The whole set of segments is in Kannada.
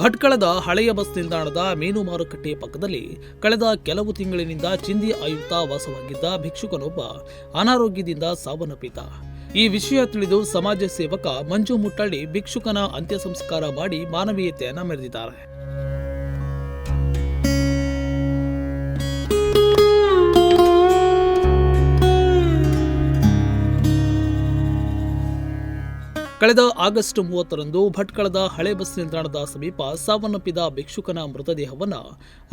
ಭಟ್ಕಳದ ಹಳೆಯ ಬಸ್ ನಿಲ್ದಾಣದ ಮೀನು ಮಾರುಕಟ್ಟೆ ಪಕ್ಕದಲ್ಲಿ ಕಳೆದ ಕೆಲವು ತಿಂಗಳಿನಿಂದ ಚಿಂದಿ ಆಯುಕ್ತ ವಾಸವಾಗಿದ್ದ ಭಿಕ್ಷುಕನೊಬ್ಬ ಅನಾರೋಗ್ಯದಿಂದ ಸಾವನ್ನಪ್ಪಿದ್ದ. ಈ ವಿಷಯ ತಿಳಿದು ಸಮಾಜ ಸೇವಕ ಮಂಜು ಮುಟ್ಟಳ್ಳಿ ಭಿಕ್ಷುಕನ ಅಂತ್ಯ ಸಂಸ್ಕಾರ ಮಾಡಿ ಮಾನವೀಯತೆಯನ್ನು ಮೆರೆದಿದ್ದಾರೆ. ಕಳೆದ ಆಗಸ್ಟ್ ಮೂವತ್ತರಂದು ಭಟ್ಕಳದ ಹಳೆ ಬಸ್ ನಿಲ್ದಾಣದ ಸಮೀಪ ಸಾವನ್ನಪ್ಪಿದ ಭಿಕ್ಷುಕನ ಮೃತದೇಹವನ್ನು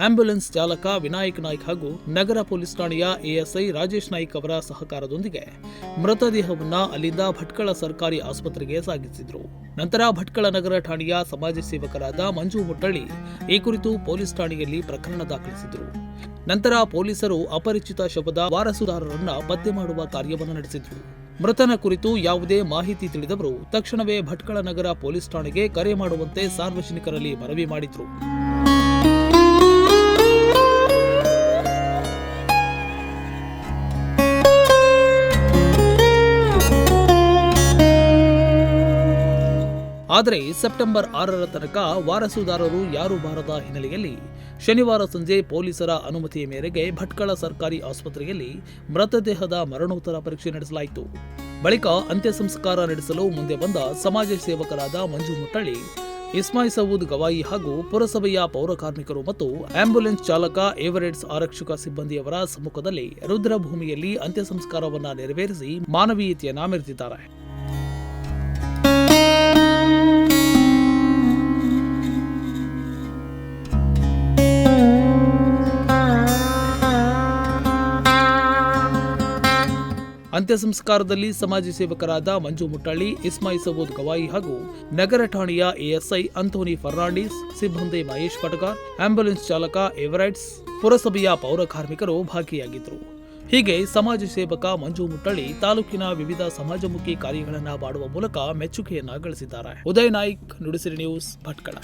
ಆಂಬ್ಯುಲೆನ್ಸ್ ಚಾಲಕ ವಿನಾಯಕ್ ನಾಯ್ಕ್ ಹಾಗೂ ನಗರ ಪೊಲೀಸ್ ಠಾಣೆಯ ಎಎಸ್ಐ ರಾಜೇಶ್ ನಾಯ್ಕ್ ಅವರ ಸಹಕಾರದೊಂದಿಗೆ ಮೃತದೇಹವನ್ನು ಅಲ್ಲಿಂದ ಭಟ್ಕಳ ಸರ್ಕಾರಿ ಆಸ್ಪತ್ರೆಗೆ ಸಾಗಿಸಿದರು. ನಂತರ ಭಟ್ಕಳ ನಗರ ಠಾಣೆಯ ಸಮಾಜ ಸೇವಕರಾದ ಮಂಜು ಮುಟ್ಟಳ್ಳಿ ಈ ಕುರಿತು ಪೊಲೀಸ್ ಠಾಣೆಯಲ್ಲಿ ಪ್ರಕರಣ ದಾಖಲಿಸಿದರು. ನಂತರ ಪೊಲೀಸರು ಅಪರಿಚಿತ ಶವದ ವಾರಸುದಾರರನ್ನ ಪತ್ತೆ ಮಾಡುವ ಕಾರ್ಯವನ್ನು ನಡೆಸಿದ್ರು. ಮೃತನ ಕುರಿತು ಯಾವುದೇ ಮಾಹಿತಿ ತಿಳಿದವರು ತಕ್ಷಣವೇ ಭಟ್ಕಳ ನಗರ ಪೊಲೀಸ್ ಠಾಣೆಗೆ ಕರೆ ಮಾಡುವಂತೆ ಸಾರ್ವಜನಿಕರಲ್ಲಿ ಮನವಿ ಮಾಡಿದ್ರು. ಆದರೆ ಸೆಪ್ಟೆಂಬರ್ ಆರರ ತನಕ ವಾರಸುದಾರರು ಯಾರೂ ಬಾರದ ಹಿನ್ನೆಲೆಯಲ್ಲಿ ಶನಿವಾರ ಸಂಜೆ ಪೊಲೀಸರ ಅನುಮತಿಯ ಮೇರೆಗೆ ಭಟ್ಕಳ ಸರ್ಕಾರಿ ಆಸ್ಪತ್ರೆಯಲ್ಲಿ ಮೃತದೇಹದ ಮರಣೋತ್ತರ ಪರೀಕ್ಷೆ ನಡೆಸಲಾಯಿತು. ಬಳಿಕ ಅಂತ್ಯ ಸಂಸ್ಕಾರ ನಡೆಸಲು ಮುಂದೆ ಬಂದ ಸಮಾಜ ಸೇವಕರಾದ ಮಂಜು ಮುಟ್ಟಳ್ಳಿ, ಇಸ್ಮಾಯಿ ಸವೂದ್ ಗವಾಯಿ ಹಾಗೂ ಪುರಸಭೆಯ ಪೌರ ಕಾರ್ಮಿಕರು ಮತ್ತು ಆಂಬ್ಯುಲೆನ್ಸ್ ಚಾಲಕ ಏವರೆಡ್ಸ್ ಆರಕ್ಷಕ ಸಿಬ್ಬಂದಿಯವರ ಸಮ್ಮುಖದಲ್ಲಿ ರುದ್ರಭೂಮಿಯಲ್ಲಿ ಅಂತ್ಯ ಸಂಸ್ಕಾರವನ್ನು ನೆರವೇರಿಸಿ ಮಾನವೀಯತೆಯನ್ನ ಮೆರೆದಿದ್ದಾರೆ. ಅಂತ್ಯ ಸಂಸ್ಕಾರದಲ್ಲಿ ಸಮಾಜ ಸೇವಕರಾದ ಮಂಜು ಮುಟ್ಟಳ್ಳಿ, ಇಸ್ಮಾಯಿ ಸಬೂದ್ ಗವಾಯಿ ಹಾಗೂ ನಗರ ಠಾಣೆಯ ಎಎಸ್ಐ ಅಂಥೋನಿ ಫರ್ನಾಂಡಿಸ್, ಸಿಬ್ಬಂದಿ ಮಹೇಶ್ ಪಟಗಾರ್ ಆಂಬ್ಯುಲೆನ್ಸ್ ಚಾಲಕ ಎವರೈಟ್ಸ್, ಪುರಸಭೆಯ ಪೌರ ಕಾರ್ಮಿಕರು ಭಾಗಿಯಾಗಿದ್ದರು. ಹೀಗೆ ಸಮಾಜ ಸೇವಕ ಮಂಜು ಮುಟ್ಟಳ್ಳಿ ತಾಲೂಕಿನ ವಿವಿಧ ಸಮಾಜಮುಖಿ ಕಾರ್ಯಗಳನ್ನು ಮಾಡುವ ಮೂಲಕ ಮೆಚ್ಚುಗೆಯನ್ನು ಗಳಿಸಿದ್ದಾರೆ. ಉದಯ್ ನಾಯ್ಕ್, ನುಡಿಸಿರಿ ನ್ಯೂಸ್ ಭಟ್ಕಳ.